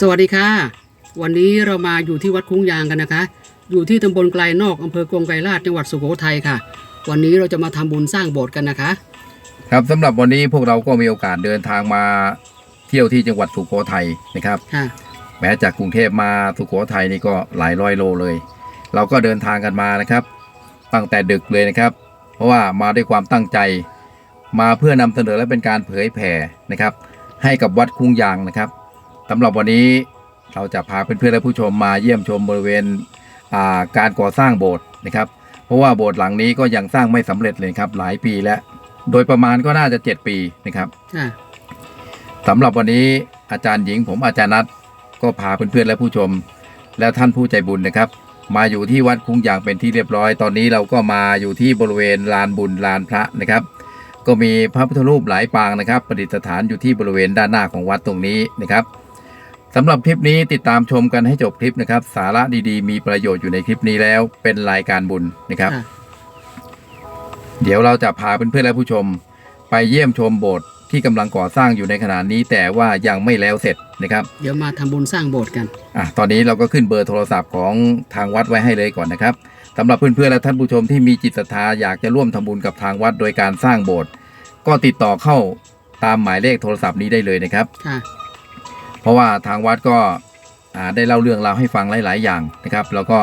สวัสดีค่ะ วันนี้เรามาอยู่ที่วัดคุ้งยางกันนะคะ อยู่ที่ตำบลไกลนอกอำเภอกงไกรลาชจังหวัดสุโขทัยค่ะ วันนี้เราจะมาทำบุญสร้างโบสถ์กันนะคะ ครับสำหรับวันนี้พวกเราก็มีโอกาสเดินทางมาเที่ยวที่จังหวัดสุโขทัยนะครับ ค่ะ แม้จากกรุงเทพมาสุโขทัยนี่ก็หลายร้อยโลเลย เราก็เดินทางกันมานะครับ ตั้งแต่ดึกเลยนะครับ เพราะว่ามาด้วยความตั้งใจ มาเพื่อนำเสนอและเป็นการเผยแผ่นะครับ ให้กับวัดคุ้งยางนะครับ สำหรับวันนี้เราจะพาเพื่อนๆและผู้ชมมาเยี่ยมชมบริเวณอ่าการก่อสร้างโบสถ์นะครับ เพราะว่าโบสถ์หลังนี้ก็ยังสร้างไม่สำเร็จเลยครับ หลายปีแล้ว โดยประมาณก็น่าจะ7ปีนะครับค่ะสำหรับวันนี้อาจารย์หญิงผมอาจารย์นัทก็พาเพื่อนๆและผู้ชม และท่านผู้ใจบุญนะครับ มาอยู่ที่วัดคุ้งยางเป็นที่เรียบร้อย ตอนนี้เราก็มาอยู่ที่บริเวณลานบุญลานพระนะครับก็มีพระพุทธรูปหลายปางนะครับ ประดิษฐานอยู่ที่บริเวณด้านหน้าของวัดตรงนี้นะครับ สำหรับคลิปนี้ติดตามชมกันให้จบคลิปนะครับ สาระดีๆ มีประโยชน์อยู่ในคลิปนี้แล้วเป็นรายการบุญนะครับค่ะเดี๋ยวเราจะพาเพื่อนๆและผู้ชม ไปเยี่ยมชมโบสถ์ที่กำลังก่อสร้างอยู่ในขณะนี้ แต่ว่ายังไม่แล้วเสร็จนะครับ เดี๋ยวมาทำบุญสร้างโบสถ์กัน อะตอนนี้เราก็ขึ้นเบอร์โทรศัพท์ของทางวัดไว้ให้เลยก่อนนะครับสำหรับเพื่อนๆและท่านผู้ชมที่มีจิตศรัทธาอยากจะร่วมทำบุญกับทางวัดโดยการสร้างโบสถ์ก็ติดต่อเข้าตามหมายเลขโทรศัพท์นี้ได้เลยนะครับ ค่ะ เพราะว่าทางวัดก็อ่าได้เล่าเรื่องราวให้ฟังหลาย ๆ อย่างนะครับ แล้วก็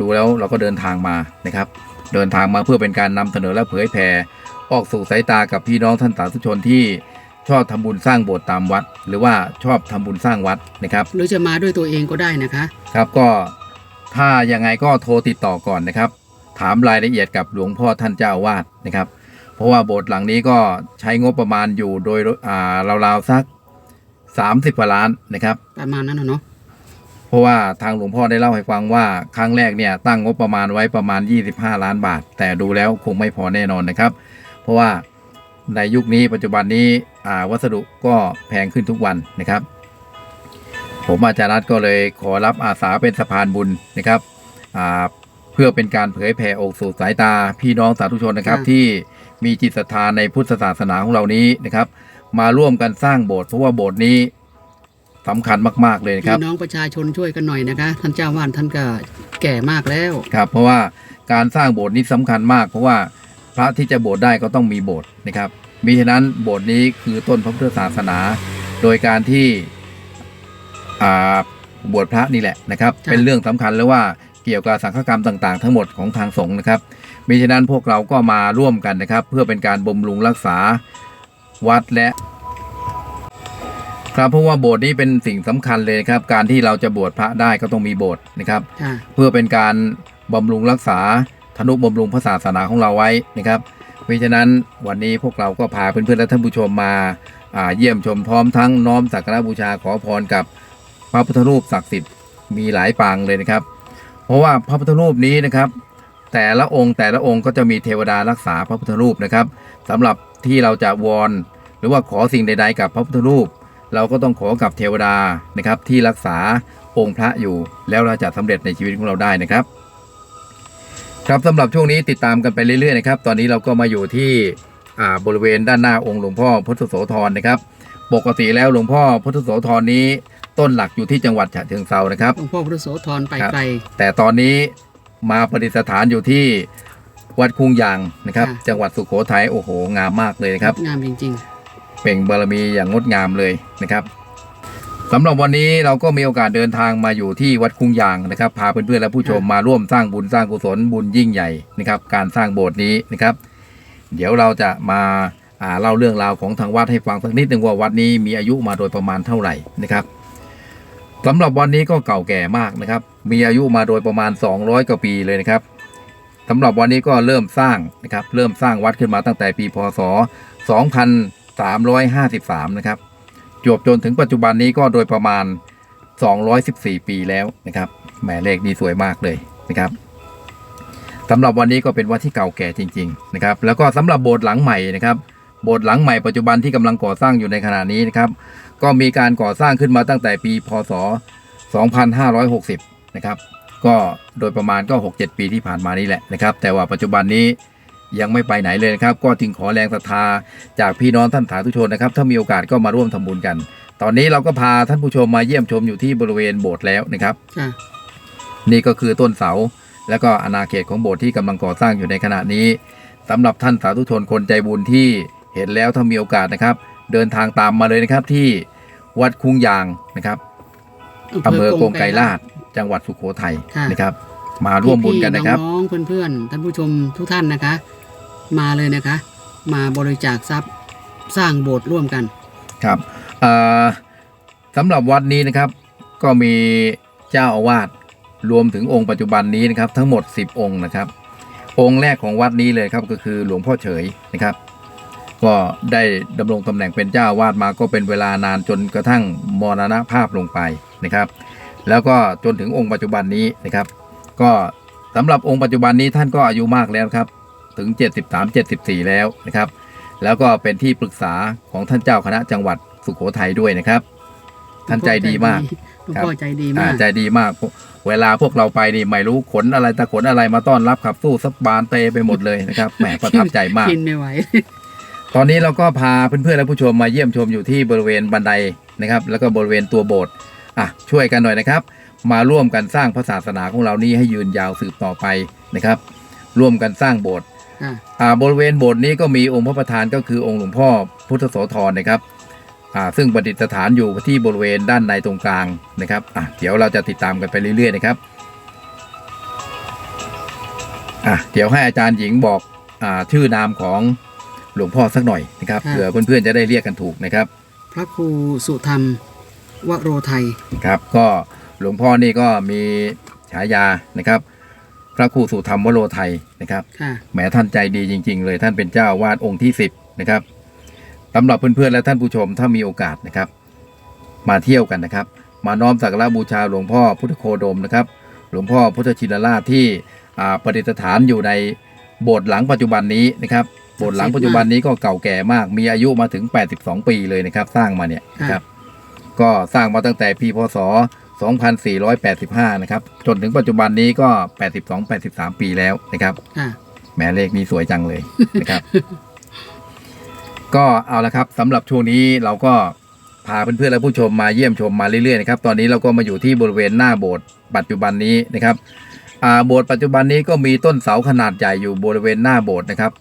ดูแล้วเราก็เดินทางมานะครับ เดินทางมาเพื่อเป็นการนำเสนอและเผยแผ่ออกสู่สายตากับพี่น้องท่านสาธุชนที่ชอบทำบุญสร้างโบสถ์ตามวัด หรือว่าชอบทำบุญสร้างวัดนะครับ หรือจะมาด้วยตัวเองก็ได้นะคะ ครับก็ถ้ายังไงก็โทรติดต่อก่อนนะครับ ถามรายละเอียดกับหลวงพ่อท่านเจ้าอาวาสนะครับ เพราะว่าโบสถ์หลังนี้ก็ใช้งบประมาณอยู่โดยอ่าราวๆสัก 30กว่าล้านนะครับ ประมาณนั้นนะเนาะเพราะว่าทางหลวงพ่อได้เล่าให้ฟังว่าครั้งแรกเนี่ยตั้งงบประมาณไว้ประมาณ 25 ล้านบาท แต่ดูแล้วคงไม่พอแน่นอนนะครับ เพราะว่าในยุคนี้ปัจจุบันนี้อ่าวัสดุก็แพงขึ้นทุกวันนะครับ ผมอาจารย์นัทก็เลยขอรับอาสาเป็นสะพานบุญนะครับอ่าเพื่อเป็นการเผยแผ่อกสู่สายตาพี่น้องสาธุชนนะครับ ที่มีจิตศรัทธาในพุทธศาสนาของเรานี้นะครับ มาร่วมกันสร้างโบสถ์เพราะว่าโบสถ์นี้สำคัญมาก ๆ เลยนะครับพี่น้องประชาชนช่วยกันหน่อยนะคะ ท่านเจ้าวาดท่านก็แก่มากแล้วครับ เพราะว่าการสร้างโบสถ์นี้สำคัญมาก เพราะว่าพระที่จะโบสถ์ได้ก็ต้องมีโบสถ์นะครับมิฉะนั้นโบสถ์นี้คือต้นพระพุทธศาสนา โดยการที่อ่าบวชพระนี่แหละนะครับจ้ะเป็นเรื่องสำคัญแล้วว่าเกี่ยวกับสังฆกรรมต่าง ๆ ทั้งหมดของทางสงฆ์นะครับมิฉะนั้นพวกเราก็มาร่วมกันนะครับ เพื่อเป็นการบำรุงรักษา วัดและ ครับเพราะว่าโบสถ์นี้เป็นสิ่งสำคัญเลยนะครับ การที่เราจะบวชพระได้ก็ต้องมีโบสถ์นะครับค่ะเพื่อเป็นการบำรุงรักษาธนุบำรุงพระศาสนาของเราไว้นะครับเพราะฉะนั้นวันนี้พวกเราก็พาเพื่อนๆและท่านผู้ชมมาอ่าเยี่ยมชมพร้อมทั้งน้อมสักการะบูชาขอพรกับพระพุทธรูปศักดิ์สิทธิ์มีหลายปางเลยนะครับ เพราะว่าพระพุทธรูปนี้นะครับ แต่ละองค์แต่ละองค์ก็จะมีเทวดารักษาพระพุทธรูปนะครับสำหรับ ที่เราจะวอนหรือว่าขอสิ่งใด ๆ กับพระพุทธรูป เราก็ต้องขอกับเทวดานะครับ ที่รักษาองค์พระอยู่ แล้วเราจะสำเร็จในชีวิตของเราได้นะครับ ครับสำหรับช่วงนี้ติดตามกันไปเรื่อยๆนะครับ ตอนนี้เราก็มาอยู่ที่อ่าบริเวณด้านหน้าองค์หลวงพ่อพุทธโสธรนะครับ ปกติแล้วหลวงพ่อพุทธโสธรนี้ต้นหลักอยู่ที่จังหวัดฉะเชิงเซานะครับหลวงพ่อพระโสธรไปครับไกลแต่ตอนนี้มาประดิษฐานอยู่ที่ วัดคุงยางนะครับ ค่ะ จังหวัดสุโขทัยโอ้โหงามมากเลยนะครับ งามจริง เปล่งบารมีอย่างงดงามเลยนะครับสำหรับวันนี้เราก็มีโอกาสเดินทางมาอยู่ที่วัดคุ้งยางนะครับ พาเพื่อนๆและผู้ชมมาร่วมสร้างบุญสร้างกุศลบุญยิ่งใหญ่นะครับ การสร้างโบสถ์นี้นะครับ เดี๋ยวเราจะมาอ่าเล่าเรื่องราวของทางวัดให้ฟังสักนิดหนึ่งว่าวัดนี้มีอายุมาโดยประมาณเท่าไหร่นะครับสำหรับวันนี้ก็เก่าแก่มากนะครับ มีอายุมาโดยประมาณ 200 กว่าปีเลยนะครับ สำหรับวันนี้ก็เริ่มสร้างนะครับเริ่มสร้างวัดขึ้นมาตั้งแต่ปีพศ 2353 นะครับจวบจนถึงปัจจุบันนี้ก็โดยประมาณ 214 ปีแล้วนะครับแหมเลขนี้สวยมากเลยนะครับสำหรับวันนี้ก็เป็นวัดที่เก่าแก่จริงๆนะครับแล้วก็สำหรับโบสถ์หลังใหม่นะครับโบสถ์หลังใหม่ปัจจุบันที่กำลังก่อสร้างอยู่ในขณะนี้นะครับก็มีการก่อสร้างขึ้นมาตั้งแต่ปีพศ 2560 นะครับ ก็โดยประมาณก็ 6-7 ปีที่ผ่านมานี่แหละนะครับ แต่ว่าปัจจุบันนี้ยังไม่ไปไหนเลยนะครับ ก็จึงขอแรงศรัทธาจากพี่น้องท่านสาธุชนนะครับ ถ้ามีโอกาสก็มาร่วมทำบุญกัน ตอนนี้เราก็พาท่านผู้ชมมาเยี่ยมชมอยู่ที่บริเวณโบสถ์แล้วนะครับจ้ะนี่ก็คือต้นเสา และก็อาณาเขตของโบสถ์ที่กำลังก่อสร้างอยู่ในขณะนี้สำหรับท่านสาธุชนคนใจบุญที่เห็นแล้วถ้ามีโอกาสนะครับ เดินทางตามมาเลยนะครับที่วัดคุ้งยางนะครับอำเภอกงไกรลาด จังหวัดสุโขทัยค่ะ นะครับ มาร่วมบุญกันนะครับ พี่ๆน้องๆเพื่อนๆท่านผู้ชมทุกท่านนะคะ มาเลยนะคะ มาบริจาคทรัพย์สร้างโบสถ์ร่วมกัน ครับเอ่อสำหรับวัดนี้นะครับก็มีเจ้าอาวาสรวมถึงองค์ปัจจุบันนี้นะครับ ทั้งหมด 10 องค์นะครับ องค์แรกของวัดนี้เลยครับก็คือหลวงพ่อเฉยนะครับ ก็ได้ดำรงตำแหน่งเป็นเจ้าอาวาสมาก็เป็นเวลานานจนกระทั่งมรณภาพลงไปนะครับ แล้วก็จนถึงองค์ปัจจุบันนี้นะครับ ก็สำหรับองค์ปัจจุบันนี้ท่านก็อายุมากแล้วครับ ถึง 73 74 แล้วนะครับ แล้วก็เป็นที่ปรึกษาของท่านเจ้าคณะจังหวัดสุโขทัยด้วยนะครับ ท่านใจดีมากหลวงพ่อใจดีอ่ามากใจดีมาก เวลาพวกเราไปนี่ไม่รู้ขนอะไรตะขนอะไรมาต้อนรับขับสู้ซับบานเตไปหมดเลยนะครับแหมประทับใจมากกินไม่ไหวตอนนี้เราก็พาเพื่อนๆและผู้ชมมาเยี่ยมชมอยู่ที่บริเวณบันไดนะครับ แล้วก็บริเวณตัวโบสถ์ อะช่วยกันหน่อยนะครับ มาร่วมกันสร้างพระศาสนาของเรานี้ให้ยืนยาวสืบต่อไปนะครับ ร่วมกันสร้างโบสถ์ค่ะอ่าบริเวณโบสถ์นี้ก็มีองค์พระประธานก็คือองค์หลวงพ่อพุทธโสธรนะครับอ่าซึ่งประดิษฐานอยู่ที่บริเวณด้านในตรงกลางนะครับอะเดี๋ยวเราจะติดตามกันไปเรื่อยๆนะครับอะเดี๋ยวให้อาจารย์หญิงบอกอ่าชื่อนามของหลวงพ่อสักหน่อยนะครับค่ะเผื่อเพื่อนๆจะได้เรียกกันถูกนะครับ พระครูสุธรรม วโรไทยครับ ก็หลวงพ่อนี่ก็มีฉายานะครับ พระครูสุธรรมวโรไทยนะครับค่ะแหมท่านใจดีจริง ๆ เลยท่านเป็นเจ้าอาวาดองค์ที่10นะครับสำหรับเพื่อนๆและท่านผู้ชมถ้ามีโอกาสนะครับ มาเที่ยวกันนะครับ มาน้อมสักการะบูชาหลวงพ่อพุทธโคดมนะครับ หลวงพ่อพุทธชินราชที่อ่าประดิษฐานอยู่ในโบสถ์หลังปัจจุบันนี้นะครับโบสถ์หลังปัจจุบันนี้ก็เก่าแก่มาก มีอายุมาถึง 82 ปีเลยนะครับ สร้างมาเนี่ยนะครับ ก็สร้างมาตั้งแต่ปีพศ 2485 นะครับ จนถึงปัจจุบันนี้ก็ 82-83 ปีแล้วนะครับค่ะแหมเลขนี้สวยจังเลยนะครับ ก็เอาละครับสำหรับช่วงนี้เราก็พาเพื่อนๆและผู้ชมมาเยี่ยมชมมาเรื่อยๆนะครับ ตอนนี้เราก็มาอยู่ที่บริเวณหน้าโบสถ์ปัจจุบันนี้นะครับอ่าโบสถ์ปัจจุบันนี้ก็มีต้นเสาขนาดใหญ่อยู่บริเวณหน้าโบสถ์นะครับ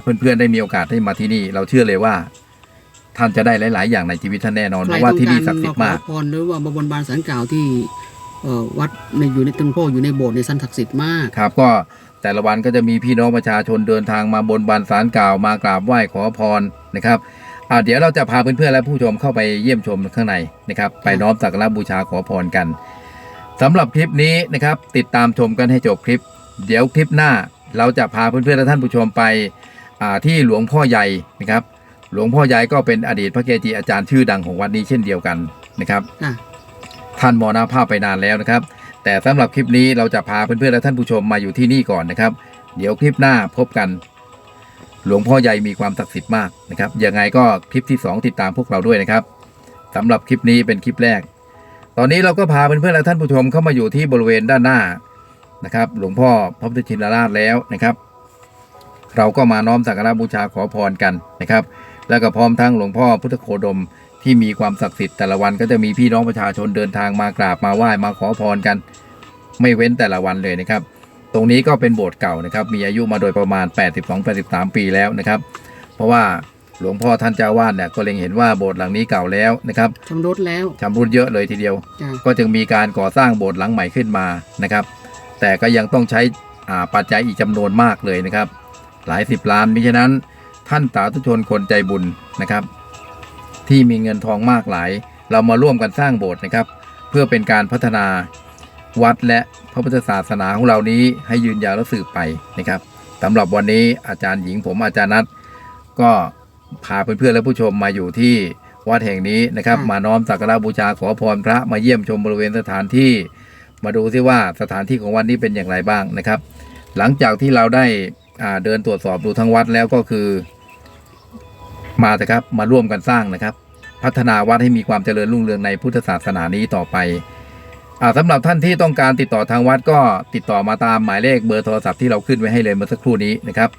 เพื่อนๆได้มีโอกาสได้มาที่นี่ เราเชื่อเลยว่า ท่านจะได้หลาย ๆ อย่างในชีวิตท่านแน่นอนเพราะว่าที่นี่ศักดิ์สิทธิ์มากขอพรหรือว่าบนบานสันกล่าวที่เอ่อวัดในอยู่ในตึงพ่ออยู่ในโบสถ์ในสันศักดิ์สิทธิ์มากครับ ก็แต่ละวันก็จะมีพี่น้องประชาชนเดินทางมาบนบานสารกล่าวมากราบไหว้ขอพรนะครับอ่าเดี๋ยวเราจะพาเพื่อนๆและผู้ชมเข้าไปเยี่ยมชมข้างในนะครับ ไปน้อมสักการะบูชาขอพรกันสำหรับคลิปนี้นะครับ ติดตามชมกันให้จบคลิป เดี๋ยวคลิปหน้าเราจะพาเพื่อนๆและท่านผู้ชมไปอ่าที่หลวงพ่อใหญ่นะครับ หลวงพ่อใหญ่ก็เป็นอดีตพระเกจิอาจารย์ชื่อดังของวัดนี้เช่นเดียวกันนะครับค่ะท่านมรณภาพไปนานแล้วนะครับ แต่สำหรับคลิปนี้เราจะพาเพื่อนๆและท่านผู้ชมมาอยู่ที่นี่ก่อนนะครับ เดี๋ยวคลิปหน้าพบกัน หลวงพ่อใหญ่มีความศักดิ์สิทธิ์มากนะครับยังไงก็คลิปที่ 2 ติดตามพวกเราด้วยนะครับสำหรับคลิปนี้เป็นคลิปแรก ตอนนี้เราก็พาเพื่อนๆและท่านผู้ชมเข้ามาอยู่ที่บริเวณด้านหน้านะครับ หลวงพ่อพระพุทธชินราชแล้วนะครับ เราก็มาน้อมสักการะบูชาขอพรกันนะครับ แล้วก็พร้อมทั้งหลวงพ่อพุทธโคดมที่มีความศักดิ์สิทธิ์แต่ละวันก็จะมีพี่น้องประชาชนเดินทางมากราบมาไหว้มาขอพรกัน ไม่เว้นแต่ละวันเลยนะครับ ตรงนี้ก็เป็นโบสถ์เก่านะครับ มีอายุมาโดยประมาณ 82-83 ปีแล้วนะครับ เพราะว่าหลวงพ่อท่านเจ้าวาดเนี่ยก็เล็งเห็นว่าโบสถ์หลังนี้เก่าแล้วนะครับชำรุดแล้วชำรุดเยอะเลยทีเดียวจ้ะก็จึงมีการก่อสร้างโบสถ์หลังใหม่ขึ้นมานะครับ แต่ก็ยังต้องใช้อ่าปัจจัยอีกจำนวนมากเลยนะครับ หลายสิบล้านมิฉะนั้น ท่านสาธุชนคนใจบุญนะครับ ที่มีเงินทองมากหลาย เรามาร่วมกันสร้างโบสถ์นะครับ เพื่อเป็นการพัฒนาวัดและพระพุทธศาสนาของเรานี้ให้ยืนยาวและสืบไปนะครับสำหรับวันนี้อาจารย์หญิงผมอาจารย์นัทก็พาเพื่อนๆและผู้ชมมาอยู่ที่วัดแห่งนี้นะครับ มาน้อมสักการะบูชาขอพรพระมาเยี่ยมชมบริเวณสถานที่ มาดูซิว่าสถานที่ของวัดนี้เป็นอย่างไรบ้างนะครับ หลังจากที่เราได้เดินตรวจสอบดูทั้งวัดแล้วก็คือ มาเถอะครับมาร่วมกันสร้างนะครับ พัฒนาวัดให้มีความเจริญรุ่งเรืองในพุทธศาสนานี้ต่อไปอ่าสำหรับท่านที่ต้องการติดต่อทางวัดก็ติดต่อมาตามหมายเลขเบอร์โทรศัพท์ที่เราขึ้นไว้ให้เลยเมื่อสักครู่นี้นะครับ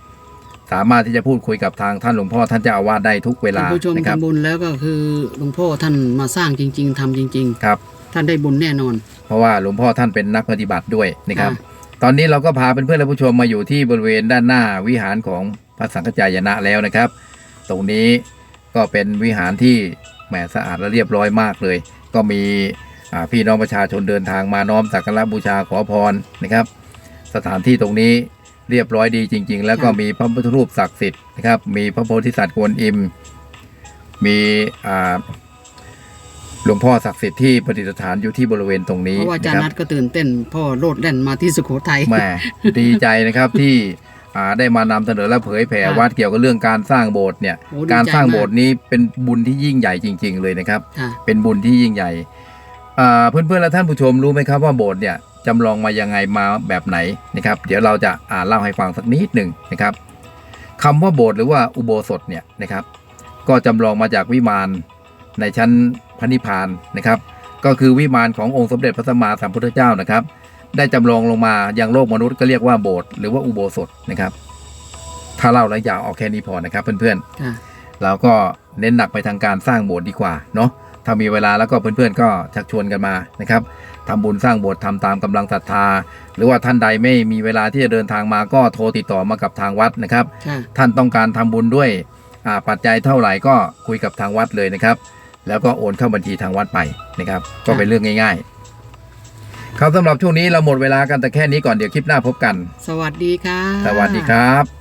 สามารถที่จะพูดคุยกับทางท่านหลวงพ่อท่านเจ้าอาวาสได้ทุกเวลาท่านผู้ชมนะครับทำบุญแล้วก็คือหลวงพ่อท่านมาสร้างจริง ๆทำจริงครับๆท่านได้บุญแน่นอน เพราะว่าหลวงพ่อท่านเป็นนักปฏิบัติด้วยนะครับค่ะตอนนี้เราก็พาเพื่อนๆและผู้ชมมาอยู่ที่บริเวณด้านหน้าวิหารของพระสังฆจายนะแล้วนะครับ ตรงนี้ก็เป็นวิหารที่แหมสะอาดและเรียบร้อยมากเลย ก็มีอ่าพี่น้องประชาชนเดินทางมาน้อมสักการะบูชาขอพรนะครับ สถานที่ตรงนี้เรียบร้อยดีจริง ๆ แล้วก็มีพระพุทธรูปศักดิ์สิทธิ์นะครับมีพระโพธิสัตว์กวนอิม มีอ่าหลวงพ่อศักดิ์สิทธิ์ที่ประดิษฐานอยู่ที่บริเวณตรงนี้เพราะว่าอาจารนะย์คนัรับดก็ตื่นเต้นพ่อโลดแล่นมาที่สุโขทัยแหมดีใจนะครับที่อ่า ได้มานำเสนอและเผยแผ่ค่ะวัดเกี่ยวกับเรื่องการสร้างโบสถ์เนี่ยโอ้ดีใจการสร้างมากโบสถ์นี้เป็นบุญที่ยิ่งใหญ่จริง ๆ เลยนะครับค่ะเป็นบุญที่ยิ่งใหญ่อ่าเพื่อนๆและท่านผู้ชมรู้ไหมครับว่าโบสถ์เนี่ยจำลองมายังไงมาแบบไหนนะครับ เดี๋ยวเราจะอ่านเล่าให้ฟังสักนิดหนึ่งนะครับคำว่าโบสถ์หรือว่าอุโบสถเนี่ยนะครับ ก็จำลองมาจากวิมานในชั้นพระนิพพานนะครับ ก็คือวิมานขององค์สมเด็จพระสัมมาสัมพุทธเจ้านะครับ ได้จำลองลงมายังโลกมนุษย์ก็เรียกว่าโบสถ์หรือว่าอุโบสถนะครับ ถ้าเล่าแล้วยาวเอาแค่นี้พอนะครับ เพื่อนๆค่ะเราก็เน้นหนักไปทางการสร้างโบสถ์ดีกว่าเนาะถ้ามีเวลาแล้วก็เพื่อนๆ ก็ชักชวนกันมานะครับทำบุญสร้างโบสถ์ทำตามกำลังศรัทธา หรือว่าท่านใดไม่มีเวลาที่จะเดินทางมาก็โทรติดต่อมากับทางวัดนะครับค่ะท่านต้องการทำบุญด้วยอ่าปัจจัยเท่าไหร่ก็คุยกับทางวัดเลยนะครับ แล้วก็โอนเข้าบัญชีทางวัดไปนะครับ ก็เป็นเรื่องง่าย ๆ ครับสำหรับช่วงนี้เราหมดเวลากันแต่แค่นี้ก่อนเดี๋ยวคลิปหน้าพบกัน สวัสดีค่ะ สวัสดีครับ